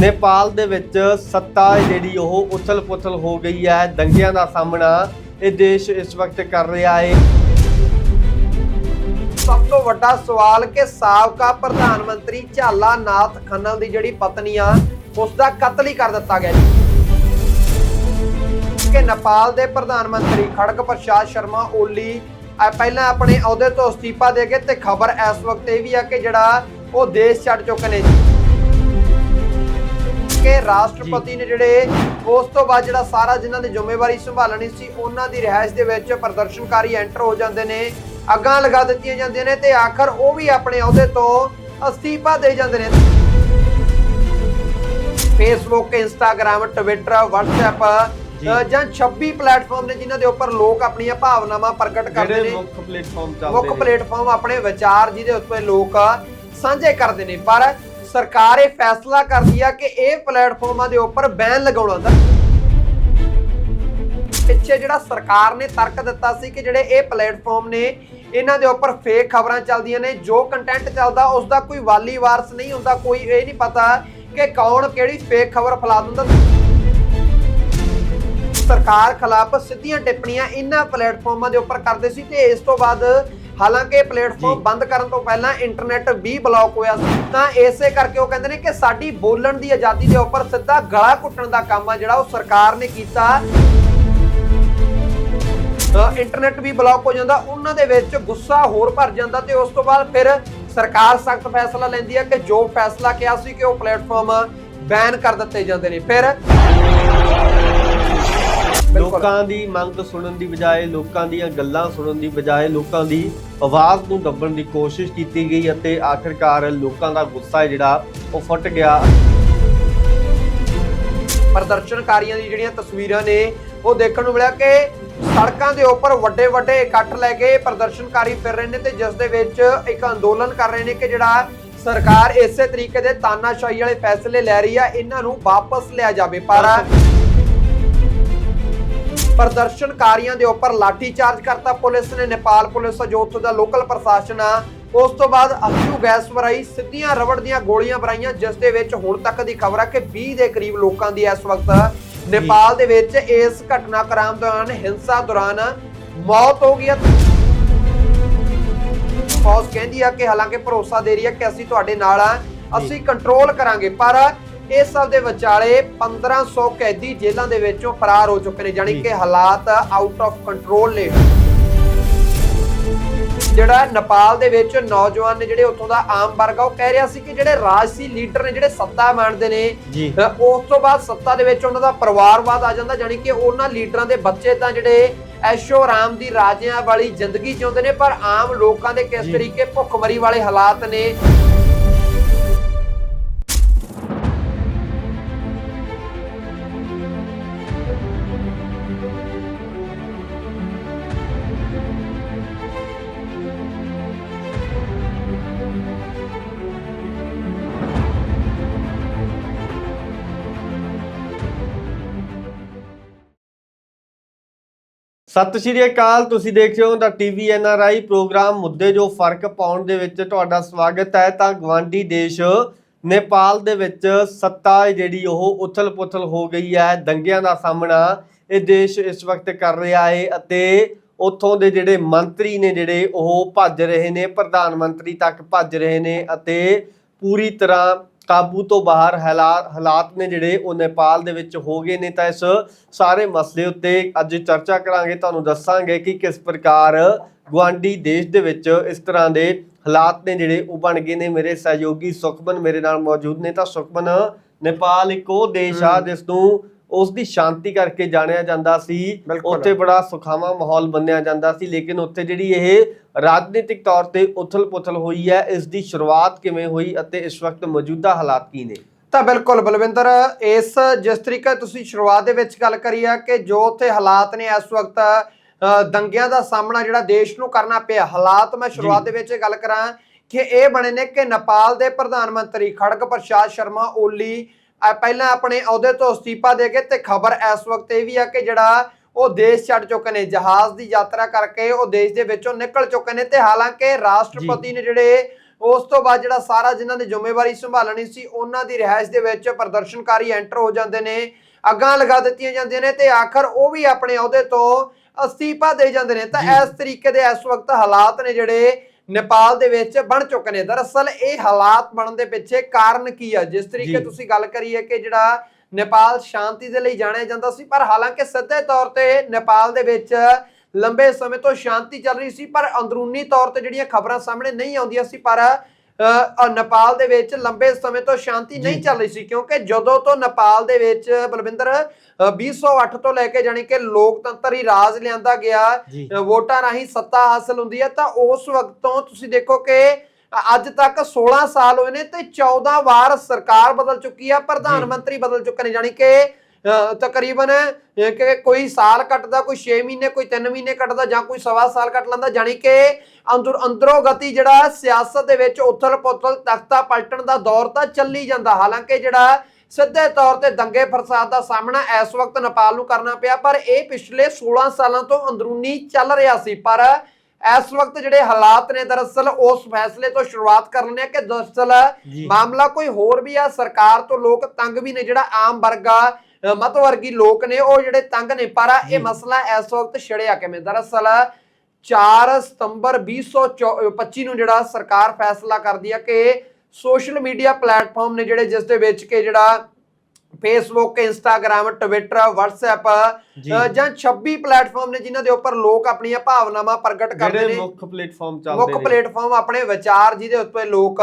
ਨੇਪਾਲ ਦੇ ਵਿੱਚ ਸੱਤਾ ਜਿਹੜੀ ਉਹ ਉਥਲ-ਪੁਥਲ ਹੋ ਗਈ ਹੈ। ਦੰਗਿਆਂ ਦਾ ਸਾਹਮਣਾ ਇਹ ਦੇਸ਼ ਇਸ ਵਕਤ ਕਰ ਰਿਹਾ ਹੈ। ਸਭ ਤੋਂ ਵੱਡਾ ਸਵਾਲ ਕਿ ਸਾਬਕਾ ਪ੍ਰਧਾਨ ਮੰਤਰੀ ਝਾਲਾ ਨਾਥ ਖੰਨਲ ਦੀ ਜਿਹੜੀ ਪਤਨੀ ਆ ਉਸ ਦਾ ਕਤਲ ਹੀ ਕਰ ਦਿੱਤਾ ਗਿਆ ਜੀ। ਕਿ ਨੇਪਾਲ ਦੇ ਪ੍ਰਧਾਨ ਮੰਤਰੀ ਖੜਗ ਪ੍ਰਸਾਦ ਸ਼ਰਮਾ ਓਲੀ ਪਹਿਲਾਂ ਆਪਣੇ ਅਹੁਦੇ ਤੋਂ ਅਸਤੀਫਾ ਦੇ ਕੇ ਤੇ ਖਬਰ ਇਸ ਵਕਤ ਇਹ ਵੀ ਆ ਕਿ ਜਿਹੜਾ ਉਹ ਦੇਸ਼ ਛੱਡ ਚੁੱਕੇ ਨੇ ਜੀ। ਕਿ ਰਾਸ਼ਟਰਪਤੀ ਨੇ ਜਿਹੜੇ ਉਸ ਤੋਂ ਬਾਅਦ ਜਿਹੜਾ ਸਾਰਾ ਜਿਨ੍ਹਾਂ ਦੀ ਜ਼ਿੰਮੇਵਾਰੀ ਸੰਭਾਲਣੀ ਸੀ ਉਹਨਾਂ ਦੀ ਰਿਹਾਇਸ਼ ਦੇ ਵਿੱਚ ਪ੍ਰਦਰਸ਼ਨਕਾਰੀ ਐਂਟਰ ਹੋ ਜਾਂਦੇ ਨੇ ਅੱਗਾਂ ਲਗਾ ਦਿੱਤੀਆਂ ਜਾਂਦੀਆਂ ਨੇ ਤੇ ਆਖਰ ਉਹ ਵੀ ਆਪਣੇ ਅਹੁਦੇ ਤੋਂ ਅਸਤੀਫਾ ਦੇ ਜਾਂਦੇ ਨੇ। ਫੇਸਬੁੱਕ ਇੰਸਟਾਗ੍ਰam ਟਵਿੱਟਰ WhatsApp ਜੀ। ਅ, ਜਾਂ 26 ਪਲੇਟਫਾਰਮ ਨੇ ਜਿਨ੍ਹਾਂ ਦੇ ਉੱਪਰ ਲੋਕ ਆਪਣੀਆਂ ਭਾਵਨਾਵਾਂ ਪ੍ਰਗਟ ਕਰਦੇ ਨੇ। ਮੁੱਖ ਪਲੇਟਫਾਰਮ ਚੱਲਦੇ ਮੁੱਖ ਨੇ। ਪਲੇਟਫਾਰਮ ਆਪਣੇ ਵਿਚਾਰ ਜਿਹਦੇ ਉੱਤੇ ਲੋਕ ਸਾਂਝੇ ਕਰਦੇ ਨੇ। ਪਰ ਸਰਕਾਰ ਇਹ ਫੈਸਲਾ ਕਰਦੀ ਆ ਕਿ ਇਹ ਪਲੇਟਫਾਰਮਾਂ ਦੇ ਉੱਪਰ ਬੈਨ ਲਗਾਉਣਾ ਦਾ ਪਿੱਛੇ ਜਿਹੜਾ ਸਰਕਾਰ ਨੇ ਤਰਕ ਦਿੱਤਾ ਸੀ ਕਿ ਜਿਹੜੇ ਇਹ ਪਲੇਟਫਾਰਮ ਨੇ, ਇਹਨਾਂ ਦੇ ਉੱਪਰ ਫੇਕ ਖਬਰਾਂ ਚੱਲਦੀਆਂ ਨੇ, ਜੋ ਕੰਟੈਂਟ ਚੱਲਦਾ ਉਸ ਦਾ ਕੋਈ ਵਾਲੀ ਵਾਰਸ ਨਹੀਂ ਹੁੰਦਾ, ਕੋਈ ਇਹ ਨਹੀਂ ਪਤਾ ਕਿ ਕੌਣ ਕਿਹੜੀ ਫੇਕ ਖਬਰ ਫੈਲਾ ਦਿੰਦਾ। ਸਰਕਾਰ ਖਿਲਾਫ ਸਿੱਧੀਆਂ ਟਿੱਪਣੀਆਂ ਇਹਨਾਂ ਪਲੇਟਫਾਰਮਾਂ ਦੇ ਉੱਪਰ ਕਰਦੇ ਸੀ ਤੇ ਇਸ ਤੋਂ ਬਾਅਦ ਹਾਲਾਂਕਿ ਪਲੇਟਫਾਰਮ। ਬੰਦ ਕਰਨ ਤੋਂ ਪਹਿਲਾਂ ਇੰਟਰਨੈਟ ਵੀ ਬਲੌਕ ਹੋਇਆ ਸੀ ਤਾਂ ਇਸੇ ਕਰਕੇ ਉਹ ਕਹਿੰਦੇ ਨੇ ਕਿ ਸਾਡੀ ਬੋਲਣ ਦੀ ਆਜ਼ਾਦੀ ਦੇ ਉੱਪਰ ਸਿੱਧਾ ਗਲਾ ਘੁੱਟਣ ਦਾ ਕੰਮ ਆ ਜਿਹੜਾ ਉਹ ਸਰਕਾਰ ਨੇ ਕੀਤਾ ਤਾਂ ਇੰਟਰਨੈਟ ਵੀ ਬਲੌਕ ਹੋ ਜਾਂਦਾ ਉਹਨਾਂ ਦੇ ਵਿੱਚ ਗੁੱਸਾ ਹੋਰ ਭਰ ਜਾਂਦਾ ਤੇ ਉਸ ਤੋਂ ਬਾਅਦ ਫਿਰ ਸਰਕਾਰ ਸਖਤ ਫੈਸਲਾ ਲੈਂਦੀ ਹੈ ਕਿ ਜੋ ਫੈਸਲਾ ਕਿਹਾ ਸੀ ਕਿ ਉਹ ਪਲੇਟਫਾਰਮ ਬੈਨ ਕਰ ਦਿੱਤੇ ਜਾਂਦੇ ਨੇ ਫਿਰ। ਲੋਕਾਂ ਦੀ ਮੰਗ ਸੁਣਨ ਦੀ ਬਜਾਏ, ਲੋਕਾਂ ਦੀਆਂ ਗੱਲਾਂ ਸੁਣਨ ਦੀ ਬਜਾਏ, ਲੋਕਾਂ ਦੀ ਆਵਾਜ਼ ਨੂੰ ਦੱਬਣ ਦੀ ਕੋਸ਼ਿਸ਼ ਕੀਤੀ ਗਈ ਅਤੇ ਆਖਿਰਕਾਰ ਲੋਕਾਂ ਦਾ ਗੁੱਸਾ ਜਿਹੜਾ, ਉਹ ਫੁੱਟ ਗਿਆ। ਪ੍ਰਦਰਸ਼ਨਕਾਰੀਆਂ ਦੀ ਜਿਹੜੀਆਂ ਤਸਵੀਰਾਂ ਨੇ, ਉਹ ਦੇਖਣ ਨੂੰ ਮਿਲਿਆ ਕਿ ਸੜਕਾਂ ਦੇ ਉੱਪਰ ਵੱਡੇ ਵੱਡੇ ਇਕੱਠ ਲੈ ਕੇ ਪ੍ਰਦਰਸ਼ਨਕਾਰੀ ਫਿਰ ਰਹੇ ਨੇ ਤੇ ਜਿਸ ਦੇ ਵਿੱਚ ਇੱਕ ਅੰਦੋਲਨ ਕਰ ਰਹੇ ਨੇ ਕਿ ਜਿਹੜਾ ਸਰਕਾਰ ਇਸੇ ਤਰੀਕੇ ਦੇ ਤਾਨਾਸ਼ਾਹੀ ਵਾਲੇ ਫੈਸਲੇ ਲੈ ਰਹੀ ਆ, ਇਹਨਾਂ ਨੂੰ ਵਾਪਸ ਲਿਆ ਜਾਵੇ। ਪਰ ਪ੍ਰਦਰਸ਼ਨਕਾਰੀਆਂ ਦੇ ਉੱਪਰ ਲਾਠੀ ਕਰਤਾ ਪੁਲਿਸ ਨੇ। ਨੇਪਾਲ ਪੁਲਿਸ ਜੋ ਉੱਥੋਂ ਦਾ ਲੋਕਲ ਪ੍ਰਸ਼ਾਸਨ ਆ, ਉਸ ਤੋਂ ਬਾਅਦ ਅਥਰੂ ਗੈਸ ਵਰਾਈ ਸਿੱਧੀਆਂ ਰਬੜ ਦੀਆਂ ਗੋਲੀਆਂ ਵਰਾਈਆਂ ਜਿਸ ਦੇ ਵਿੱਚ ਹੁਣ ਤੱਕ ਦੀ ਖਬਰ ਹੈ ਕਿ 20 ਦੇ ਕਰੀਬ ਲੋਕਾਂ ਦੀ ਇਸ ਵਕਤ ਨੇਪਾਲ ਦੇ ਵਿੱਚ ਇਸ ਘਟਨਾਕ੍ਰਮ ਦੌਰਾਨ ਹਿੰਸਾ ਦੌਰਾਨ ਮੌਤ ਹੋ ਗਈ ਹੈ ਫੌਜ ਕਹਿੰਦੀ ਆ ਕਿ ਹਾਲਾਂਕਿ ਭਰੋਸਾ ਦੇ ਰਹੀ ਹੈ ਕਿ ਅਸੀਂ ਤੁਹਾਡੇ ਨਾਲ ਆ, ਅਸੀਂ ਕੰਟਰੋਲ ਕਰਾਂਗੇ, ਪਰ ਇਸ ਸਭ ਦੇ ਵਿਚਾਲੇ 1500 ਕੈਦੀ ਜੇਲ੍ਹਾਂ ਦੇ ਵਿੱਚੋਂ ਫਰਾਰ ਹੋ ਚੁੱਕੇ ਨੇ ਜਾਣੀ ਜੀ। ਕਿ ਹਾਲਾਤ ਆਊਟ ਆਫ ਕੰਟਰੋਲ ਨੇ ਜਿਹੜਾ ਨੇਪਾਲ ਦੇ ਵਿੱਚ ਨੌਜਵਾਨ ਨੇ ਜਿਹੜੇ ਉੱਥੋਂ ਦਾ ਆਮ ਵਰਗ ਆ ਉਹ ਕਹਿ ਰਿਹਾ ਸੀ ਕਿ ਜਿਹੜੇ ਰਾਜਸੀ ਲੀਡਰ ਨੇ ਜਿਹੜੇ ਸੱਤਾ ਮਾਣਦੇ ਨੇ ਉਸ ਤੋਂ ਬਾਅਦ ਸੱਤਾ ਦੇ ਵਿੱਚ ਉਹਨਾਂ ਦਾ ਪਰਿਵਾਰਵਾਦ ਆ ਜਾਂਦਾ ਜਾਣੀ ਕਿ ਉਹਨਾਂ ਲੀਡਰਾਂ ਦੇ ਬੱਚੇ ਤਾਂ ਜਿਹੜੇ ਐਸ਼ੋ ਆਰਾਮ ਦੀ ਰਾਜਿਆਂ ਵਾਲੀ ਜ਼ਿੰਦਗੀ ਜਿਉਂਦੇ ਨੇ ਪਰ ਆਮ ਲੋਕਾਂ ਦੇ ਕਿਸ। ਤਰੀਕੇ ਭੁੱਖਮਰੀ ਵਾਲੇ ਹਾਲਾਤ ਨੇ ਸਤਿ ਸ਼੍ਰੀ ਅਕਾਲ, ਤੁਸੀਂ ਦੇਖ ਰਹੇ ਹੋ ਦਾ ਟੀਵੀ ਐਨਆਰਆਈ ਪ੍ਰੋਗਰਾਮ। ਮੁੱਦੇ ਜੋ ਫ਼ਰਕ ਪਾਉਣ ਦੇ ਵਿੱਚ ਤੁਹਾਡਾ ਸਵਾਗਤ ਹੈ, ਤਾਂ ਗਵਾਂਡੀ ਦੇਸ਼ ਨੇਪਾਲ ਦੇ ਵਿੱਚ ਸੱਤਾ ਹੈ ਜਿਹੜੀ ਉਹ ਉਥਲ-ਪੁਥਲ ਹੋ ਗਈ ਹੈ, ਦੰਗਿਆਂ ਦਾ ਸਾਹਮਣਾ ਇਹ ਦੇਸ਼ ਇਸ ਵਕਤ ਕਰ ਰਿਹਾ ਹੈ ਅਤੇ ਉੱਥੋਂ ਦੇ ਜਿਹੜੇ ਮੰਤਰੀ ਨੇ ਜਿਹੜੇ ਉਹ ਭੱਜ ਰਹੇ ਨੇ, ਪ੍ਰਧਾਨ ਮੰਤਰੀ ਤੱਕ ਭੱਜ ਰਹੇ ਨੇ ਅਤੇ ਪੂਰੀ ਤਰ੍ਹਾਂ ਕਾਬੂ ਤੋਂ ਬਾਹਰ ਹਾਲਾਤ ਨੇ ਜਿਹੜੇ ਉਹ ਨੇਪਾਲ ਦੇ ਵਿੱਚ ਹੋ ਗਏ ਨੇ ਤਾਂ ਇਸ ਸਾਰੇ ਮਸਲੇ ਉੱਤੇ ਅੱਜ ਚਰਚਾ ਕਰਾਂਗੇ। ਤੁਹਾਨੂੰ ਦੱਸਾਂਗੇ ਕਿ ਕਿਸ ਪ੍ਰਕਾਰ ਗੁਆਂਢੀ ਦੇਸ਼ ਦੇ ਵਿੱਚ ਇਸ ਤਰ੍ਹਾਂ ਦੇ ਹਾਲਾਤ ਨੇ ਜਿਹੜੇ ਉਹ ਬਣ ਗਏ ਨੇ। ਮੇਰੇ ਸਹਿਯੋਗੀ ਸੁਖਮਨ ਮੇਰੇ ਨਾਲ ਮੌਜੂਦ ਨੇ। ਤਾਂ ਸੁਖਮਨ ਨੇਪਾਲ ਇੱਕ ਉਹ ਦੇਸ਼ ਆ। ਜਿਸ ਨੂੰ ਉਸ ਦੀ ਸ਼ਾਂਤੀ ਕਰਕੇ ਜਾਣਿਆ ਜਾਂਦਾ ਸੀ। ਉੱਥੇ ਬੜਾ ਸੁਖਾਵਾਂ ਮਾਹੌਲ ਬਣਿਆ ਜਾਂਦਾ ਸੀ ਲੇਕਿਨ ਉੱਥੇ ਜਿਹੜੀ ਇਹ ਰਾਜਨੀਤਿਕ ਤੌਰ ਤੇ ਉਥਲ-ਪੁਥਲ ਹੋਈ ਹੈ ਇਸ ਦੀ ਸ਼ੁਰੂਆਤ ਕਿਵੇਂ ਹੋਈ ਅਤੇ ਇਸ ਵਕਤ ਮੌਜੂਦਾ ਹਾਲਾਤ ਕੀ ਨੇ? ਤਾਂ ਬਿਲਕੁਲ ਬਲਵਿੰਦਰ ਇਸ ਜਿਸ ਤਰੀਕੇ ਤੁਸੀਂ ਸ਼ੁਰੂਆਤ ਦੇ ਵਿੱਚ ਗੱਲ ਕਰੀ ਆ ਕਿ ਜੋ ਉੱਥੇ ਹਾਲਾਤ ਨੇ ਇਸ ਵਕਤ ਦੰਗਿਆਂ ਦਾ ਸਾਹਮਣਾ ਜਿਹੜਾ ਦੇਸ਼ ਨੂੰ ਕਰਨਾ ਪਿਆ ਹਾਲਾਤ ਮੈਂ ਸ਼ੁਰੂਆਤ ਦੇ ਵਿੱਚ ਗੱਲ ਕਰਾਂ ਕਿ ਇਹ ਬਣੇ ਨੇ ਕਿ ਨੇਪਾਲ ਦੇ ਪ੍ਰਧਾਨ ਮੰਤਰੀ ਖੜਗ ਪ੍ਰਸਾਦ ਸ਼ਰਮਾ ਓਲੀ ਪਹਿਲਾਂ ਆਪਣੇ ਅਹੁਦੇ ਤੋਂ ਅਸਤੀਫਾ ਦੇ ਕੇ ਤੇ ਖਬਰ ਇਸ ਵਕਤ ਇਹ ਵੀ ਆ ਕਿ ਜਿਹੜਾ ਉਹ ਦੇਸ਼ ਛੱਡ ਚੁੱਕੇ ਨੇ ਜਹਾਜ਼ ਦੀ ਯਾਤਰਾ ਕਰਕੇ ਉਹ ਦੇਸ਼ ਦੇ ਵਿੱਚੋਂ ਨਿਕਲ ਚੁੱਕੇ ਨੇ ਤੇ ਹਾਲਾਂਕਿ ਰਾਸ਼ਟਰਪਤੀ ਨੇ ਜਿਹੜੇ ਉਸ ਤੋਂ ਬਾਅਦ ਜਿਹੜਾ ਸਾਰਾ ਜਿਨ੍ਹਾਂ ਨੇ ਜ਼ਿੰਮੇਵਾਰੀ ਸੰਭਾਲਣੀ ਸੀ ਉਹਨਾਂ ਦੀ ਰਿਹਾਇਸ਼ ਦੇ ਵਿੱਚ ਪ੍ਰਦਰਸ਼ਨਕਾਰੀ ਐਂਟਰ ਹੋ ਜਾਂਦੇ ਨੇ ਅੱਗਾਂ ਲਗਾ ਦਿੱਤੀਆਂ ਜਾਂਦੀਆਂ ਨੇ ਤੇ ਆਖਰ ਉਹ ਵੀ ਆਪਣੇ ਅਹੁਦੇ ਤੋਂ ਅਸਤੀਫਾ ਦੇ ਜਾਂਦੇ ਨੇ ਤਾਂ। ਇਸ ਤਰੀਕੇ ਦੇ ਇਸ ਵਕਤ ਹਾਲਾਤ ਨੇ ਜਿਹੜੇ ਨੇਪਾਲ ਦੇ ਵਿੱਚ ਬਣ ਚੁੱਕੇ ਨੇ ਦਰਅਸਲ ਇਹ ਹਾਲਾਤ ਬਣਨ ਦੇ ਪਿੱਛੇ ਕਾਰਨ ਕੀ ਆ ਜਿਸ ਤਰੀਕੇ। ਤੁਸੀਂ ਗੱਲ ਕਰੀ ਹੈ ਕਿ ਜਿਹੜਾ ਨੇਪਾਲ ਸ਼ਾਂਤੀ ਦੇ ਲਈ ਜਾਣਿਆ ਜਾਂਦਾ ਸੀ ਪਰ ਹਾਲਾਂਕਿ ਸਿੱਧੇ ਤੌਰ ਤੇ ਨੇਪਾਲ ਦੇ ਵਿੱਚ ਲੰਬੇ ਸਮੇਂ ਤੋਂ ਸ਼ਾਂਤੀ ਚੱਲ ਰਹੀ ਸੀ ਪਰ ਅੰਦਰੂਨੀ ਤੌਰ ਤੇ ਜਿਹੜੀਆਂ ਖਬਰਾਂ ਸਾਹਮਣੇ ਨਹੀਂ ਆਉਂਦੀਆਂ ਸੀ ਪਰ ਨੇਪਾਲ ਦੇ ਵਿੱਚ ਲੰਬੇ ਸਮੇਂ ਤੋਂ ਸ਼ਾਂਤੀ ਨਹੀਂ। ਚੱਲ ਰਹੀ ਸੀ ਕਿਉਂਕਿ ਜਦੋਂ ਤੋਂ ਨੇਪਾਲ ਦੇ ਵਿੱਚ ਬਲਵਿੰਦਰ ਅ, 2008 ਤੋਂ ਲੈ ਕੇ ਜਾਣੀ ਕਿ ਲੋਕਤੰਤਰ ਹੀ ਰਾਜ ਲਿਆਂਦਾ ਗਿਆ ਵੋਟਾਂ ਰਾਹੀਂ ਸੱਤਾ ਹਾਸਲ ਹੁੰਦੀ ਹੈ ਤਾਂ ਉਸ ਵਕਤ ਤੋਂ ਤੁਸੀਂ ਦੇਖੋ ਕਿ ਅੱਜ ਤੱਕ 16 ਸਾਲ ਹੋਏ ਨੇ ਤੇ 14 ਵਾਰ ਸਰਕਾਰ ਬਦਲ ਚੁੱਕੀ ਆ ਪ੍ਰਧਾਨ। ਮੰਤਰੀ ਬਦਲ ਚੁੱਕੇ ਨੇ ਜਾਣੀ ਕਿ ਤਕਰੀਬਨ ਕਿ ਕੋਈ ਸਾਲ ਕੱਟਦਾ ਕੋਈ 6 ਮਹੀਨੇ ਕੋਈ 3 ਮਹੀਨੇ ਕੱਟਦਾ ਜਾਂ ਕੋਈ ਸਵਾ ਸਾਲ ਕੱਟ ਲੈਂਦਾ ਜਾਣੀ ਕਿ ਅੰਦਰ ਅੰਦਰੋਂ ਗਤੀ ਜਿਹੜਾ ਸਿਆਸਤ ਦੇ ਵਿੱਚ ਉਥਲ ਪੁਥਲ ਤਖਤਾ ਪਲਟਣ ਦਾ ਦੌਰ ਤਾਂ ਚੱਲੀ ਜਾਂਦਾ। ਹਾਲਾਂਕਿ ਜਿਹੜਾ ਸਿੱਧੇ ਤੌਰ ਤੇ ਦੰਗੇ ਫਸਾਦ ਦਾ ਸਾਹਮਣਾ ਇਸ ਵਕਤ ਨੇਪਾਲ ਨੂੰ ਕਰਨਾ ਪਿਆ ਪਰ ਇਹ ਪਿਛਲੇ 16 ਸਾਲਾਂ ਤੋਂ ਅੰਦਰੂਨੀ ਚੱਲ ਰਿਹਾ ਸੀ। ਪਰ ਇਸ ਵਕਤ ਜਿਹੜੇ ਹਾਲਾਤ ਨੇ ਦਰਅਸਲ ਉਸ ਫੈਸਲੇ ਤੋਂ ਸ਼ੁਰੂਆਤ ਕਰ ਲੈਣੇ ਕਿ ਦਰਅਸਲ ਮਾਮਲਾ ਕੋਈ ਹੋਰ ਵੀ ਆ। ਸਰਕਾਰ ਤੋਂ ਲੋਕ ਤੰਗ ਵੀ ਨੇ ਜਿਹੜਾ ਆਮ ਵਰਗਾ ਮੱਧ ਵਰਗੀ ਲੋਕ ਨੇ ਉਹ ਜਿਹੜੇ ਤੰਗ ਨੇ ਪਰ। ਇਹ ਮਸਲਾ ਇਸ ਵਕਤ ਛਿੜਿਆ ਕਿਵੇਂ? ਦਰਅਸਲ 4 ਸਤੰਬਰ 2025 ਨੂੰ ਜਿਹੜਾ ਸਰਕਾਰ ਫੈਸਲਾ ਕਰਦੀ ਆ ਕਿ ਸੋਸ਼ਲ ਮੀਡੀਆ ਪਲੇਟਫਾਰਮ ਨੇ ਜਿਹੜੇ ਜਿਸ ਦੇ ਵਿੱਚ ਕਿ ਜਿਹੜਾ ਫੇਸਬੁੱਕ ਇੰਸਟਾਗ੍ਰam ਟਵਿੱਟਰ WhatsApp ਜੀ। ਅ, ਜਾਂ 26 ਪਲੇਟਫਾਰਮ ਨੇ ਜਿਨ੍ਹਾਂ ਦੇ ਉੱਪਰ ਲੋਕ ਆਪਣੀਆਂ ਭਾਵਨਾਵਾਂ ਪ੍ਰਗਟ ਕਰਦੇ ਨੇ। ਮੁੱਖ ਪਲੇਟਫਾਰਮ ਚੱਲਦੇ ਮੁੱਖ ਨੇ। ਪਲੇਟਫਾਰਮ ਆਪਣੇ ਵਿਚਾਰ ਜਿਹਦੇ ਉੱਤੇ ਲੋਕ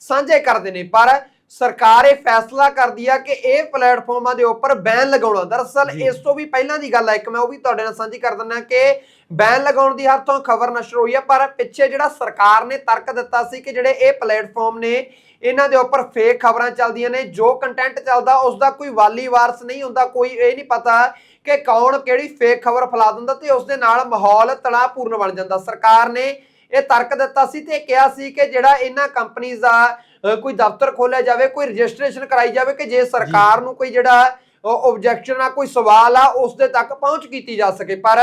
ਸਾਂਝੇ ਕਰਦੇ ਨੇ। ਪਰ ਸਰਕਾਰ ਇਹ ਫੈਸਲਾ ਕਰਦੀ ਆ ਕਿ ਇਹ ਪਲੇਟਫਾਰਮਾਂ ਦੇ ਉੱਪਰ ਬੈਨ ਲਗਾਉਣਾ ਦਰਅਸਲ। ਇਸ ਤੋਂ ਵੀ ਪਹਿਲਾਂ ਦੀ ਗੱਲ ਹੈ ਇੱਕ ਮੈਂ ਉਹ ਵੀ ਤੁਹਾਡੇ ਨਾਲ ਸਾਂਝੀ ਕਰ ਦਿੰਦਾ ਕਿ ਬੈਨ ਲਗਾਉਣ ਦੀ ਹਰ ਤੋਂ ਖਬਰ ਨਸ਼ਰ ਹੋਈ ਹੈ ਪਰ ਪਿੱਛੇ ਜਿਹੜਾ ਸਰਕਾਰ ਨੇ ਤਰਕ ਦਿੱਤਾ ਸੀ ਕਿ ਜਿਹੜੇ ਇਹ ਪਲੇਟਫਾਰਮ ਨੇ ਇਹਨਾਂ ਦੇ ਉੱਪਰ ਫੇਕ ਖਬਰਾਂ ਚੱਲਦੀਆਂ ਨੇ ਜੋ ਕੰਟੈਂਟ ਚੱਲਦਾ ਉਸ ਦਾ ਕੋਈ ਵਾਲੀ ਵਾਰਸ ਨਹੀਂ ਹੁੰਦਾ ਕੋਈ ਇਹ ਨਹੀਂ ਪਤਾ ਕਿ ਕੌਣ ਕਿਹੜੀ ਫੇਕ ਖਬਰ ਫੈਲਾ ਦਿੰਦਾ ਤੇ ਉਸ ਦੇ ਨਾਲ ਮਾਹੌਲ ਤਣਾਅਪੂਰਨ ਬਣ ਜਾਂਦਾ ਸਰਕਾਰ ਨੇ ਇਹ ਤਰਕ ਦਿੱਤਾ ਸੀ ਤੇ ਕਿਹਾ ਸੀ ਕਿ ਜਿਹੜਾ ਇਹਨਾਂ ਕੰਪਨੀਆਂ ਦਾ ਕੋਈ ਦਫ਼ਤਰ ਖੋਲਿਆ ਜਾਵੇ ਕੋਈ ਰਜਿਸਟ੍ਰੇਸ਼ਨ ਕਰਾਈ ਜਾਵੇ ਕਿ ਜੇ ਸਰਕਾਰ ਨੂੰ ਕੋਈ ਜਿਹੜਾ ਆਬਜੈਕਸ਼ਨ ਆ ਕੋਈ ਸਵਾਲ ਆ ਉਸ ਦੇ ਤੱਕ ਪਹੁੰਚ ਕੀਤੀ ਜਾ ਸਕੇ। ਪਰ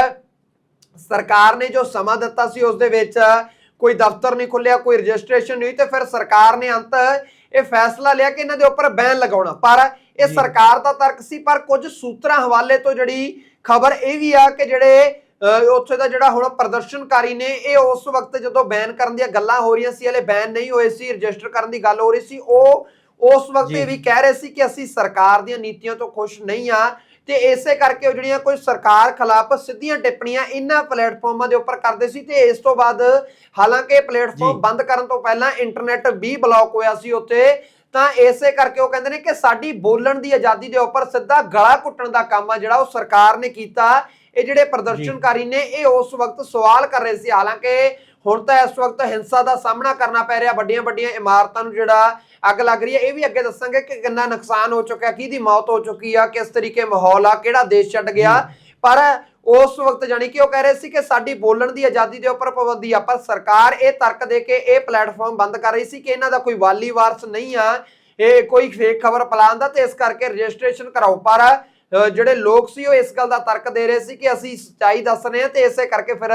ਸਰਕਾਰ ਨੇ ਜੋ ਸਮਾਂ ਦਿੱਤਾ ਸੀ ਉਸ ਦੇ ਵਿੱਚ ਕੋਈ ਦਫ਼ਤਰ ਨਹੀਂ ਖੁੱਲਿਆ ਕੋਈ ਰਜਿਸਟ੍ਰੇਸ਼ਨ ਨਹੀਂ ਤੇ ਫਿਰ ਸਰਕਾਰ ਨੇ ਅੰਤ ਇਹ ਫੈਸਲਾ ਲਿਆ ਕਿ ਇਹਨਾਂ ਦੇ ਉੱਪਰ ਬੈਨ ਲਗਾਉਣਾ। ਪਰ ਇਹ। ਸਰਕਾਰ ਦਾ ਤਰਕ ਸੀ ਪਰ ਕੁਝ ਸੂਤਰਾਂ ਹਵਾਲੇ ਤੋਂ ਜਿਹੜੀ ਖਬਰ ਇਹ ਵੀ ਆ ਕਿ ਜਿਹੜੇ ਉੱਥੇ ਦਾ ਜਿਹੜਾ ਹੁਣ ਪ੍ਰਦਰਸ਼ਨਕਾਰੀ ਨੇ ਇਹ ਉਸ ਵਕਤ ਜਦੋਂ ਬੈਨ ਕਰਨ ਦੀਆਂ ਗੱਲਾਂ ਹੋ ਰਹੀਆਂ ਸੀ ਹਲੇ ਬੈਨ ਨਹੀਂ ਹੋਏ ਸੀ ਰਜਿਸਟਰ ਕਰਨ ਦੀ ਗੱਲ ਹੋ ਰਹੀ ਸੀ ਉਹ ਉਸ ਵਕਤ। ਇਹ ਵੀ ਕਹਿ ਰਹੇ ਸੀ ਕਿ ਅਸੀਂ ਸਰਕਾਰ ਦੀਆਂ ਨੀਤੀਆਂ ਤੋਂ ਖੁਸ਼ ਨਹੀਂ ਆ ਤੇ ਇਸੇ ਕਰਕੇ ਉਹ ਜਿਹੜੀਆਂ ਕੋਈ ਸਰਕਾਰ ਖਿਲਾਫ ਸਿੱਧੀਆਂ ਟਿੱਪਣੀਆਂ ਇਹਨਾਂ ਪਲੇਟਫਾਰਮਾਂ ਦੇ ਉੱਪਰ ਕਰਦੇ ਸੀ ਤੇ ਇਸ ਤੋਂ ਬਾਅਦ ਹਾਲਾਂਕਿ ਪਲੇਟਫਾਰਮ। ਬੰਦ ਕਰਨ ਤੋਂ ਪਹਿਲਾਂ ਇੰਟਰਨੈਟ ਵੀ ਬਲੌਕ ਹੋਇਆ ਸੀ ਉੱਥੇ ਤਾਂ ਇਸੇ ਕਰਕੇ ਉਹ ਕਹਿੰਦੇ ਨੇ ਕਿ ਸਾਡੀ ਬੋਲਣ ਦੀ ਆਜ਼ਾਦੀ ਦੇ ਉੱਪਰ ਸਿੱਧਾ ਗਲਾ ਘੁੱਟਣ ਦਾ ਕੰਮ ਆ ਜਿਹੜਾ ਉਹ ਸਰਕਾਰ ਨੇ ਕੀਤਾ ਇਹ ਜਿਹੜੇ ਪ੍ਰਦਰਸ਼ਨਕਾਰੀ ਨੇ ਇਹ ਉਸ ਵਕਤ ਸਵਾਲ ਕਰ ਰਹੇ ਸੀ। ਹਾਲਾਂਕਿ ਹੁਣ ਤਾਂ ਇਸ ਵਕਤ ਹਿੰਸਾ ਦਾ ਸਾਹਮਣਾ ਕਰਨਾ ਪੈ ਰਿਹਾ ਵੱਡੀਆਂ ਵੱਡੀਆਂ ਇਮਾਰਤਾਂ ਨੂੰ ਜਿਹੜਾ ਅੱਗ ਲੱਗ ਰਹੀ ਹੈ। ਇਹ ਵੀ ਅੱਗੇ ਦੱਸਾਂਗੇ ਕਿ ਕਿੰਨਾ ਨੁਕਸਾਨ ਹੋ ਚੁੱਕਿਆ ਕਿਹਦੀ ਮੌਤ ਹੋ ਚੁੱਕੀ ਆ ਕਿਸ ਤਰੀਕੇ ਮਾਹੌਲ ਆ ਕਿਹੜਾ ਦੇਸ਼ ਛੱਡ ਗਿਆ। ਪਰ ਉਸ ਵਕਤ ਜਾਨੀ ਕਿ ਉਹ ਕਹਿ ਰਹੇ ਸੀ ਕਿ ਸਾਡੀ ਬੋਲਣ ਦੀ ਆਜ਼ਾਦੀ ਦੇ ਉੱਪਰ ਪਾਬੰਦੀ ਆ ਪਰ ਸਰਕਾਰ ਇਹ ਤਰਕ ਦੇ ਕੇ ਇਹ ਪਲੇਟਫਾਰਮ ਬੰਦ ਕਰ ਰਹੀ ਸੀ ਕਿ ਇਹਨਾਂ ਦਾ ਕੋਈ ਵਾਲੀ ਵਾਰਸ ਨਹੀਂ ਆ ਇਹ ਕੋਈ ਫੇਕ ਖਬਰ ਫੈਲਾਉਂਦਾ ਤੇ ਇਸ ਕਰਕੇ ਰਜਿਸਟ੍ਰੇਸ਼ਨ ਕਰਾਓ। ਪਰ ਜਿਹੜੇ ਲੋਕ ਸੀ ਉਹ ਇਸ ਗੱਲ ਦਾ ਤਰਕ ਦੇ ਰਹੇ ਸੀ ਕਿ ਅਸੀਂ ਸੱਚਾਈ ਦੱਸ ਰਹੇ ਹਾਂ ਤੇ ਇਸੇ ਕਰਕੇ ਫਿਰ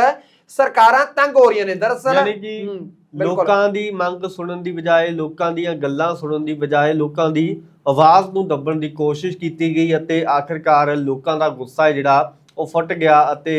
ਸਰਕਾਰਾਂ ਤੰਗ ਹੋ ਰਹੀਆਂ ਨੇ ਦਰਅਸਲ ਯਾਨੀ ਕਿ। ਲੋਕਾਂ ਦੀ ਮੰਗ ਸੁਣਨ ਦੀ ਬਜਾਏ ਲੋਕਾਂ ਦੀਆਂ ਗੱਲਾਂ ਸੁਣਨ ਦੀ ਬਜਾਏ ਲੋਕਾਂ ਦੀ ਆਵਾਜ਼ ਨੂੰ ਦੱਬਣ ਦੀ ਕੋਸ਼ਿਸ਼ ਕੀਤੀ ਗਈ ਅਤੇ ਆਖਿਰਕਾਰ ਲੋਕਾਂ ਦਾ ਗੁੱਸਾ ਹੈ ਜਿਹੜਾ ਉਹ ਫੁੱਟ ਗਿਆ ਅਤੇ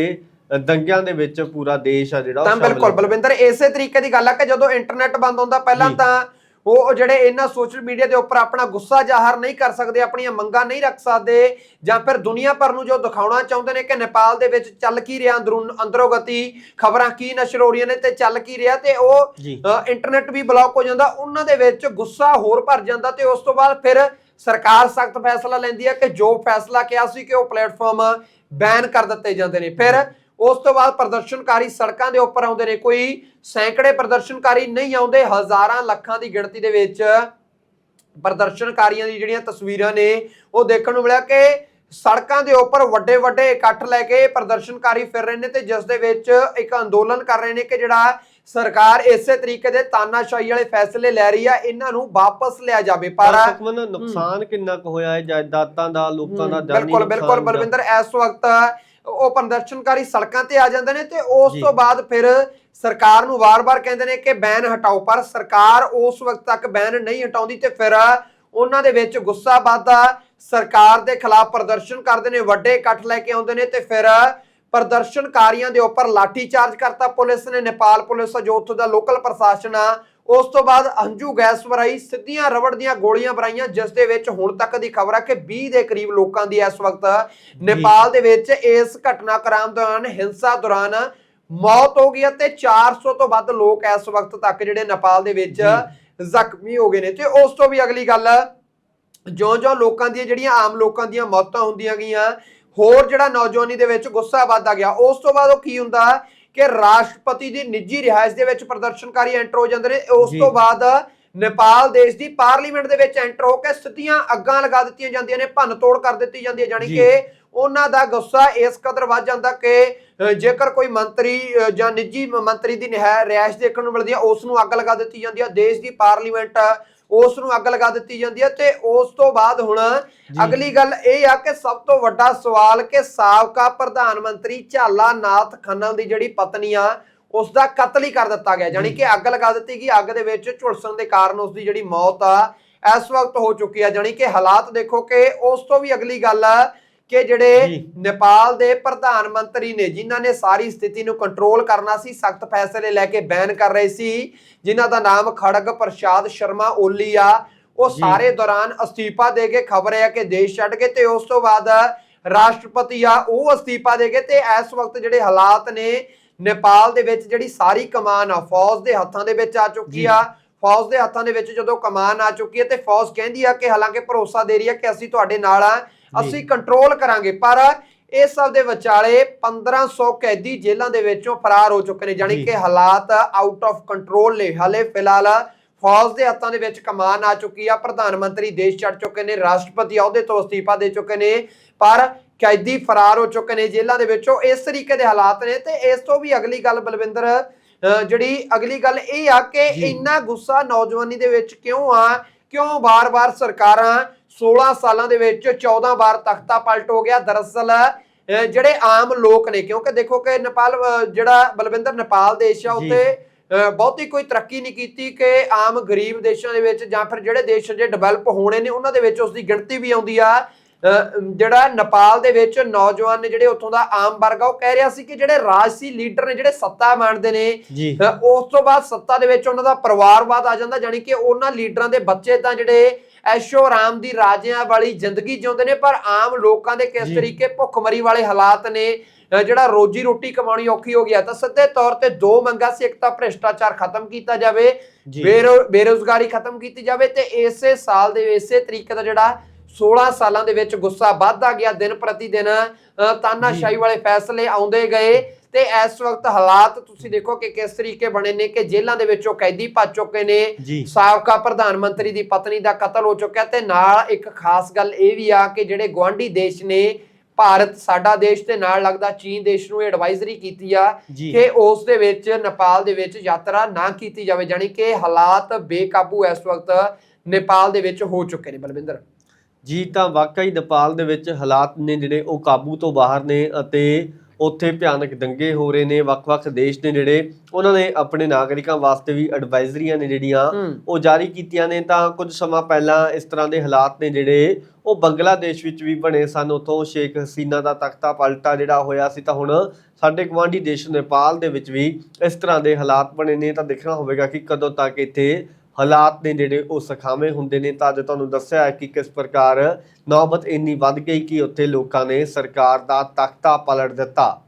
ਦੰਗਿਆਂ ਦੇ ਵਿੱਚ ਪੂਰਾ ਦੇਸ਼ ਆ ਜਿਹੜਾ ਤਾਂ ਬਿਲਕੁਲ। ਬਲਵਿੰਦਰ ਇਸੇ ਤਰੀਕੇ ਦੀ ਗੱਲ ਆ ਕਿ ਜਦੋਂ ਇੰਟਰਨੈਟ ਬੰਦ ਹੁੰਦਾ ਪਹਿਲਾਂ। ਤਾਂ ਉਹ ਜਿਹੜੇ ਇਹਨਾਂ ਸੋਸ਼ਲ ਮੀਡੀਆ ਦੇ ਉੱਪਰ ਆਪਣਾ ਗੁੱਸਾ ਜ਼ਾਹਰ ਨਹੀਂ ਕਰ ਸਕਦੇ ਆਪਣੀਆਂ ਮੰਗਾਂ ਨਹੀਂ ਰੱਖ ਸਕਦੇ ਜਾਂ ਫਿਰ ਦੁਨੀਆ ਭਰ ਨੂੰ ਜੋ ਦਿਖਾਉਣਾ ਚਾਹੁੰਦੇ ਨੇ ਕਿ ਨੇਪਾਲ ਦੇ ਵਿੱਚ ਚੱਲ ਕੀ ਰਿਹਾ ਅੰਦਰੋਂ ਅੰਦਰੋਂ ਗਤੀ ਖਬਰਾਂ ਕੀ ਨਸ਼ਰ ਹੋ ਰਹੀਆਂ ਨੇ ਤੇ ਚੱਲ ਕੀ ਰਿਹਾ ਤੇ ਉਹ ਇੰਟਰਨੈਟ ਵੀ ਬਲੌਕ ਹੋ ਜਾਂਦਾ ਉਹਨਾਂ ਦੇ ਵਿੱਚ ਗੁੱਸਾ ਹੋਰ ਭਰ ਜਾਂਦਾ ਤੇ ਉਸ ਤੋਂ ਬਾਅਦ ਫਿਰ ਸਰਕਾਰ ਸਖਤ ਫੈਸਲਾ ਲੈਂਦੀ ਹੈ ਕਿ ਜੋ ਫੈਸਲਾ ਕਿਹਾ ਸੀ ਕਿ ਉਹ ਪਲੇਟਫਾਰਮ ਬੈਨ ਕਰ ਦਿੱਤੇ ਜਾਂਦੇ ਨੇ। ਫਿਰ ਉਸ ਤੋਂ ਬਾਅਦ ਪ੍ਰਦਰਸ਼ਨਕਾਰੀ ਸੜਕਾਂ ਦੇ ਉੱਪਰ ਆਉਂਦੇ ਨੇ। ਕੋਈ ਸੈਂਕੜੇ ਪ੍ਰਦਰਸ਼ਨਕਾਰੀ ਨਹੀਂ ਆਉਂਦੇ। ਹਜ਼ਾਰਾਂ ਲੱਖਾਂ ਦੀ ਗਿਣਤੀ ਦੇ ਵਿੱਚ ਪ੍ਰਦਰਸ਼ਨਕਾਰੀਆਂ ਦੀ ਜਿਹੜੀਆਂ ਤਸਵੀਰਾਂ ਨੇ ਉਹ ਦੇਖਣ ਨੂੰ ਮਿਲਿਆ ਕਿ ਸੜਕਾਂ ਦੇ ਉੱਪਰ ਵੱਡੇ ਵੱਡੇ ਇਕੱਠ ਲੈ ਕੇ ਪ੍ਰਦਰਸ਼ਨਕਾਰੀ ਫਿਰ ਰਹੇ ਨੇ ਤੇ ਜਿਸ ਦੇ ਵਿੱਚ ਇੱਕ ਅੰਦੋਲਨ ਕਰ ਰਹੇ ਨੇ ਕਿ ਜਿਹੜਾ ਸਰਕਾਰ ਇਸੇ ਤਰੀਕੇ ਦੇ ਤਾਨਾਸ਼ਾਹੀ ਵਾਲੇ ਫੈਸਲੇ ਲੈ ਰਹੀ ਆ ਇਹਨਾਂ ਨੂੰ ਵਾਪਸ ਲਿਆ ਜਾਵੇ। ਪਰ ਸੁਖਮਨ ਨੁਕਸਾਨ ਕਿੰਨਾ ਕੁ ਹੋਇਆ ਹੈ? ਜਾਇਦਾਦਾਂ ਦਾ ਲੋਕਾਂ ਦਾ ਜਾਨੀ ਬਿਲਕੁਲ ਬਿਲਕੁਲ? ਬਲਵਿੰਦਰ ਇਸ ਵਕਤ ਉਹ ਪ੍ਰਦਰਸ਼ਨਕਾਰੀ ਸੜਕਾਂ ਤੇ ਆ ਜਾਂਦੇ ਨੇ ਤੇ ਉਸ। ਤੋਂ ਬਾਅਦ ਫਿਰ ਸਰਕਾਰ ਨੂੰ ਵਾਰ-ਵਾਰ ਕਹਿੰਦੇ ਨੇ ਕਿ ਬੈਨ ਹਟਾਓ ਪਰ ਸਰਕਾਰ ਉਸ ਵਕਤ ਤੱਕ ਬੈਨ ਨਹੀਂ ਹਟਾਉਂਦੀ ਤੇ ਫਿਰ ਉਹਨਾਂ ਦੇ ਵਿੱਚ ਗੁੱਸਾ ਵੱਧਦਾ ਸਰਕਾਰ ਦੇ ਖਿਲਾਫ ਪ੍ਰਦਰਸ਼ਨ ਕਰਦੇ ਨੇ ਵੱਡੇ ਇਕੱਠ ਲੈ ਕੇ ਆਉਂਦੇ ਨੇ ਤੇ ਫਿਰ ਪ੍ਰਦਰਸ਼ਨਕਾਰੀਆਂ ਦੇ ਉੱਪਰ ਲਾਠੀ ਚਾਰਜ ਕਰਤਾ ਪੁਲਿਸ ਨੇ। ਨੇਪਾਲ ਪੁਲਿਸ ਜੋ ਉੱਥੋਂ ਦਾ ਲੋਕਲ ਪ੍ਰਸ਼ਾਸਨ ਆ ਉਸ ਤੋਂ ਬਾਅਦ ਅੰਜੂ ਗੈਸ ਵਰਾਈ ਸਿੱਧੀਆਂ ਰਬੜ ਦੀਆਂ ਗੋਲੀਆਂ ਵਰਾਈਆਂ ਜਿਸ ਦੇ ਵਿੱਚ ਹੁਣ ਤੱਕ ਦੀ ਖਬਰ ਹੈ ਕਿ 20 ਦੇ ਕਰੀਬ ਲੋਕਾਂ ਦੀ ਇਸ ਵਕਤ ਨੇਪਾਲ ਦੇ ਵਿੱਚ ਇਸ ਘਟਨਾਕ੍ਰਮ ਦੌਰਾਨ ਹਿੰਸਾ ਦੌਰਾਨ ਮੌਤ ਹੋ ਗਈ ਹੈ ਤੇ 400 ਤੋਂ ਵੱਧ ਲੋਕ ਇਸ ਵਕਤ ਤੱਕ ਜਿਹੜੇ ਨੇਪਾਲ ਦੇ ਵਿੱਚ ਜ਼ਖਮੀ ਹੋ ਗਏ ਨੇ। ਤੇ ਉਸ ਤੋਂ ਵੀ ਅਗਲੀ ਗੱਲ ਜਿਉਂ-ਜਿਉਂ ਲੋਕਾਂ ਦੀਆਂ ਜਿਹੜੀਆਂ ਆਮ ਲੋਕਾਂ ਦੀਆਂ ਮੌਤਾਂ ਹੁੰਦੀਆਂ ਗਈਆਂ ਹੋਰ ਜਿਹੜਾ ਨੌਜਵਾਨੀ ਦੇ ਵਿੱਚ ਗੁੱਸਾ ਵੱਧਦਾ ਗਿਆ ਉਸ ਤੋਂ ਬਾਅਦ ਉਹ ਕੀ ਹੁੰਦਾ ਕਿ ਰਾਸ਼ਟਰਪਤੀ ਦੀ ਨਿੱਜੀ ਰਿਹਾਇਸ਼ ਦੇ ਵਿੱਚ ਪ੍ਰਦਰਸ਼ਨਕਾਰੀ ਐਂਟਰ ਹੋ ਜਾਂਦੇ ਨੇ ਉਸ। ਤੋਂ ਬਾਅਦ ਨੇਪਾਲ ਦੇਸ਼ ਦੀ ਪਾਰਲੀਮੈਂਟ ਦੇ ਵਿੱਚ ਐਂਟਰ ਹੋ ਕੇ ਸਿੱਧੀਆਂ ਅੱਗਾਂ ਲਗਾ ਦਿੱਤੀਆਂ ਜਾਂਦੀਆਂ ਨੇ ਭੰਨ ਤੋੜ ਕਰ ਦਿੱਤੀ ਜਾਂਦੀ ਹੈ ਜਾਣੀ ਜੀ। ਕਿ ਉਹਨਾਂ ਦਾ ਗੁੱਸਾ ਇਸ ਕਦਰ ਵੱਧ ਜਾਂਦਾ ਕਿ ਜੇਕਰ ਕੋਈ ਮੰਤਰੀ ਜਾਂ ਨਿੱਜੀ ਮੰਤਰੀ ਦੀ ਨਿਹਾ- ਰਿਹਾਇਸ਼ ਦੇਖਣ ਨੂੰ ਮਿਲਦੀ ਹੈ ਉਸ ਨੂੰ ਅੱਗ ਲਗਾ ਦਿੱਤੀ ਜਾਂਦੀ ਹੈ ਦੇਸ਼ ਦੀ ਪਾਰਲੀਮੈਂਟ ਉਸ ਨੂੰ ਅੱਗ ਲਗਾ ਦਿੱਤੀ ਜਾਂਦੀ ਹੈ ਤੇ ਉਸ ਤੋਂ ਬਾਅਦ ਹੁਣ ਅਗਲੀ ਗੱਲ ਇਹ ਆ ਕਿ ਸਭ ਤੋਂ ਵੱਡਾ ਸਵਾਲ ਕਿ ਸਾਬਕਾ ਪ੍ਰਧਾਨ ਮੰਤਰੀ ਝਾਲਾ ਨਾਥ ਖੰਨਲ ਦੀ ਜਿਹੜੀ ਪਤਨੀ ਆ ਉਸ ਦਾ ਕਤਲ ਹੀ ਕਰ ਦਿੱਤਾ ਗਿਆ ਜਾਣੀ ਕਿ ਅੱਗ ਲਗਾ ਦਿੱਤੀ ਗਈ ਅੱਗ ਦੇ ਵਿੱਚ ਝੁਲਸਣ ਦੇ ਕਾਰਨ ਉਸ ਦੀ ਜਿਹੜੀ ਮੌਤ ਆ ਇਸ ਵਕਤ ਹੋ ਚੁੱਕੀ ਆ ਜਾਣੀ ਕਿ ਹਾਲਾਤ ਦੇਖੋ ਕਿ ਉਸ ਤੋਂ ਵੀ ਅਗਲੀ ਗੱਲ ਆ ਕਿ ਜਿਹੜੇ। ਨੇਪਾਲ ਦੇ ਪ੍ਰਧਾਨ ਮੰਤਰੀ ਨੇ ਜਿਨ੍ਹਾਂ ਨੇ ਸਾਰੀ ਸਥਿਤੀ ਨੂੰ ਕੰਟਰੋਲ ਕਰਨਾ ਸੀ ਸਖਤ ਫੈਸਲੇ ਲੈ ਕੇ ਬੈਨ ਕਰ ਰਹੇ ਸੀ ਜਿਨ੍ਹਾਂ ਦਾ ਨਾਮ ਖੜਗ ਪ੍ਰਸ਼ਾਦ ਸ਼ਰਮਾ ਓਲੀ ਆ ਉਹ। ਸਾਰੇ ਦੌਰਾਨ ਅਸਤੀਫਾ ਦੇ ਕੇ ਖਬਰ ਹੈ ਕਿ ਦੇਸ਼ ਛੱਡ ਗਏ ਤੇ ਉਸ ਤੋਂ ਬਾਅਦ ਰਾਸ਼ਟਰਪਤੀ ਆ ਉਹ ਅਸਤੀਫਾ ਦੇ ਗਏ ਤੇ ਇਸ ਵਕਤ ਜਿਹੜੇ ਹਾਲਾਤ ਨੇ ਨੇਪਾਲ ਦੇ ਵਿੱਚ ਜਿਹੜੀ ਸਾਰੀ ਕਮਾਨ ਆ ਫੌਜ ਦੇ ਹੱਥਾਂ ਦੇ ਵਿੱਚ ਆ ਚੁੱਕੀ। ਆ ਫੌਜ ਦੇ ਹੱਥਾਂ ਦੇ ਵਿੱਚ ਜਦੋਂ ਕਮਾਨ ਆ ਚੁੱਕੀ ਹੈ ਤੇ ਫੌਜ ਕਹਿੰਦੀ ਆ ਕਿ ਹਾਲਾਂਕਿ ਭਰੋਸਾ ਦੇ ਰਹੀ ਹੈ ਕਿ ਅਸੀਂ ਤੁਹਾਡੇ ਨਾਲ ਆ ਅਸੀਂ ਕੰਟਰੋਲ ਕਰਾਂਗੇ ਪਰ ਇਸ ਸਭ ਦੇ ਵਿਚਾਲੇ 1500 ਕੈਦੀ ਜੇਲ੍ਹਾਂ ਦੇ ਵਿੱਚੋਂ ਫਰਾਰ ਹੋ ਚੁੱਕੇ ਨੇ ਜਾਣੀ ਜੀ। ਕਿ ਹਾਲਾਤ ਆਊਟ ਆਫ ਕੰਟਰੋਲ ਨੇ ਹਲੇ ਫਿਲਹਾਲ ਫੌਜ ਦੇ ਹੱਥਾਂ ਦੇ ਵਿੱਚ ਕਮਾਨ ਆ ਚੁੱਕੀ ਆ ਪ੍ਰਧਾਨ ਮੰਤਰੀ ਦੇਸ਼ ਛੱਡ ਚੁੱਕੇ ਨੇ ਰਾਸ਼ਟਰਪਤੀ ਅਹੁਦੇ ਤੋਂ ਅਸਤੀਫਾ ਦੇ ਚੁੱਕੇ ਨੇ ਪਰ ਕੈਦੀ ਫਰਾਰ ਹੋ ਚੁੱਕੇ ਨੇ ਜੇਲ੍ਹਾਂ ਦੇ ਵਿੱਚੋਂ ਇਸ ਤਰੀਕੇ ਦੇ ਹਾਲਾਤ ਨੇ ਤੇ ਇਸ ਤੋਂ ਵੀ ਅਗਲੀ ਗੱਲ ਬਲਵਿੰਦਰ ਜਿਹੜੀ ਅਗਲੀ ਗੱਲ ਇਹ ਆ ਕਿ। ਇੰਨਾ ਗੁੱਸਾ ਨੌਜਵਾਨੀ ਦੇ ਵਿੱਚ ਕਿਉਂ ਆ ਕਿਉਂ ਬਾਰ-ਬਾਰ ਸਰਕਾਰਾਂ 16 ਸਾਲਾਂ ਦੇ ਵਿੱਚ 14 ਵਾਰ ਤਖਤਾ ਪਲਟ ਹੋ ਗਿਆ। ਦਰਅਸਲ ਜਿਹੜੇ ਆਮ ਲੋਕ ਨੇ ਕਿਉਂਕਿ ਦੇਖੋ ਕਿ ਨੇਪਾਲ ਜਿਹੜਾ ਬਲਵਿੰਦਰ ਨੇਪਾਲ ਦੇਸ਼ ਆ। ਉੱਤੇ ਬਹੁਤੀ ਕੋਈ ਤਰੱਕੀ ਨਹੀਂ ਕੀਤੀ ਕਿ ਆਮ ਗਰੀਬ ਦੇਸ਼ਾਂ ਦੇ ਵਿੱਚ ਜਾਂ ਫਿਰ ਜਿਹੜੇ ਦੇਸ਼ ਜੇ ਡਿਵੈਲਪ ਹੋਣੇ ਨੇ ਉਹਨਾਂ ਦੇ ਵਿੱਚ ਉਸ ਦੀ ਗਿਣਤੀ ਵੀ ਆਉਂਦੀ ਆ। ਜਿਹੜਾ ਨੇਪਾਲ ਦੇ ਵਿੱਚ ਨੌਜਵਾਨ ਨੇ ਜਿਹੜੇ ਉੱਥੋਂ ਦਾ ਆਮ ਵਰਗ ਆ ਉਹ ਕਹਿ ਰਿਹਾ ਸੀ ਕਿ ਜਿਹੜੇ ਰਾਜਸੀ ਲੀਡਰ ਨੇ ਜਿਹੜੇ ਸੱਤਾ ਮਾਣਦੇ ਨੇ ਉਸ ਤੋਂ ਬਾਅਦ ਸੱਤਾ ਦੇ ਵਿੱਚ ਉਹਨਾਂ ਦਾ ਪਰਿਵਾਰਵਾਦ ਆ ਜਾਂਦਾ ਜਾਣੀ ਕਿ ਉਹਨਾਂ ਲੀਡਰਾਂ ਦੇ ਬੱਚੇ ਤਾਂ ਜਿਹੜੇ ਐਸ਼ੋ ਆਰਾਮ ਦੀ ਰਾਜਿਆਂ ਵਾਲੀ ਜ਼ਿੰਦਗੀ ਜਿਉਂਦੇ ਨੇ ਪਰ ਆਮ ਲੋਕਾਂ ਦੇ ਕਿਸ। ਤਰੀਕੇ ਭੁੱਖਮਰੀ ਵਾਲੇ ਹਾਲਾਤ ਨੇ ਜਿਹੜਾ ਰੋਜੀ ਰੋਟੀ ਕਮਾਉਣੀ ਔਖੀ ਹੋ ਗਿਆ ਤਾਂ ਸਿੱਧੇ ਤੌਰ ਤੇ ਦੋ ਮੰਗਾਂ ਸੀ ਇੱਕ ਤਾਂ ਭ੍ਰਿਸ਼ਟਾਚਾਰ ਖਤਮ ਕੀਤਾ ਜਾਵੇ ਬੇਰੁਜ਼ਗਾਰੀ ਖਤਮ ਕੀਤੀ ਜਾਵੇ ਤੇ ਇਸੇ ਸਾਲ ਦੇ ਇਸੇ ਤਰੀਕੇ ਦਾ ਜਿਹੜਾ 16 ਸਾਲਾਂ ਦੇ ਵਿੱਚ ਗੁੱਸਾ ਵੱਧਦਾ ਗਿਆ ਦਿਨ ਪ੍ਰਤੀ ਦਿਨ ਤਾਨਾਸ਼ਾਹੀ ਵਾਲੇ ਫੈਸਲੇ ਆਉਂਦੇ ਗਏ ਤੇ ਇਸ ਵਕਤ ਹਾਲਾਤ ਤੁਸੀਂ ਦੇਖੋ ਕਿ ਕਿਸ ਤਰੀਕੇ ਬਣੇ ਨੇ ਕਿ ਜੇਲ੍ਹਾਂ ਦੇ ਵਿੱਚੋਂ ਕੈਦੀ ਭੱਜ ਚੁੱਕੇ ਨੇ। ਸਾਬਕਾ ਪ੍ਰਧਾਨ ਮੰਤਰੀ ਦੀ ਪਤਨੀ ਦਾ ਕਤਲ ਹੋ ਚੁੱਕਿਆ ਤੇ ਨਾਲ ਇੱਕ ਖਾਸ ਗੱਲ ਇਹ ਵੀ ਆ ਕਿ ਜਿਹੜੇ ਗਵਾਂਢੀ ਦੇਸ਼ ਨੇ ਭਾਰਤ ਸਾਡਾ ਦੇਸ਼ ਤੇ ਨਾਲ ਲੱਗਦਾ ਚੀਨ ਦੇਸ਼ ਨੂੰ ਐਡਵਾਈਜ਼ਰੀ ਕੀਤੀ ਆ। ਕਿ ਉਸ ਦੇ ਵਿੱਚ ਨੇਪਾਲ ਦੇ ਵਿੱਚ ਯਾਤਰਾ ਨਾ ਕੀਤੀ ਜਾਵੇ ਜਾਣੀ ਕਿ ਹਾਲਾਤ ਬੇਕਾਬੂ ਇਸ ਵਕਤ ਨੇਪਾਲ ਦੇ ਵਿੱਚ ਹੋ ਚੁੱਕੇ ਨੇ। ਬਲਵਿੰਦਰ। ਜੀ ਤਾਂ ਵਾਕਈ ਨੇਪਾਲ ਦੇ ਵਿੱਚ ਹਾਲਾਤ ਨੇ ਜਿਹੜੇ ਉਹ ਕਾਬੂ ਤੋਂ ਬਾਹਰ ਨੇ ਅਤੇ ਉੱਥੇ ਭਿਆਨਕ ਦੰਗੇ ਹੋ ਰਹੇ ਨੇ ਵੱਖ-ਵੱਖ ਦੇਸ਼ ਨੇ ਜਿਹੜੇ ਉਹਨਾਂ ਨੇ ਆਪਣੇ ਨਾਗਰਿਕਾਂ ਵਾਸਤੇ ਵੀ ਐਡਵਾਈਜ਼ਰੀਆਂ ਨੇ ਜਿਹੜੀਆਂ। ਉਹ ਜਾਰੀ ਕੀਤੀਆਂ ਨੇ। ਤਾਂ ਕੁਝ ਸਮਾਂ ਪਹਿਲਾਂ ਇਸ ਤਰ੍ਹਾਂ ਦੇ ਹਾਲਾਤ ਨੇ ਜਿਹੜੇ ਉਹ ਬੰਗਲਾਦੇਸ਼ ਵਿੱਚ ਵੀ ਬਣੇ ਸਨ। ਉਥੋਂ ਸ਼ੇਖ ਹਸੀਨਾ ਦਾ ਤਖਤਾ ਪਲਟਾ ਜਿਹੜਾ ਹੋਇਆ ਸੀ ਤਾਂ ਹੁਣ ਸਾਡੇ ਗਵਾਂਢੀ ਦੇਸ਼ ਨੇਪਾਲ ਦੇ ਵਿੱਚ ਵੀ ਇਸ ਤਰ੍ਹਾਂ ਦੇ ਹਾਲਾਤ ਬਣੇ ਨੇ। ਤਾਂ ਦੇਖਣਾ ਹੋਵੇਗਾ ਕਿ ਕਦੋਂ ਤੱਕ ਇੱਥੇ ਹਾਲਾਤ ਨੇ ਜਿਹੜੇ ਉਹ ਸਖਾਵੇਂ ਹੁੰਦੇ ਨੇ ਤਾਂ ਅੱਜ ਤੁਹਾਨੂੰ ਦੱਸਿਆ ਹੈ ਕਿ ਕਿਸ ਪ੍ਰਕਾਰ ਨੌਬਤ ਇੰਨੀ ਵੱਧ ਗਈ ਕਿ ਉੱਥੇ ਲੋਕਾਂ ਨੇ ਸਰਕਾਰ ਦਾ ਤਖਤਾ ਪਲਟ ਦਿੱਤਾ।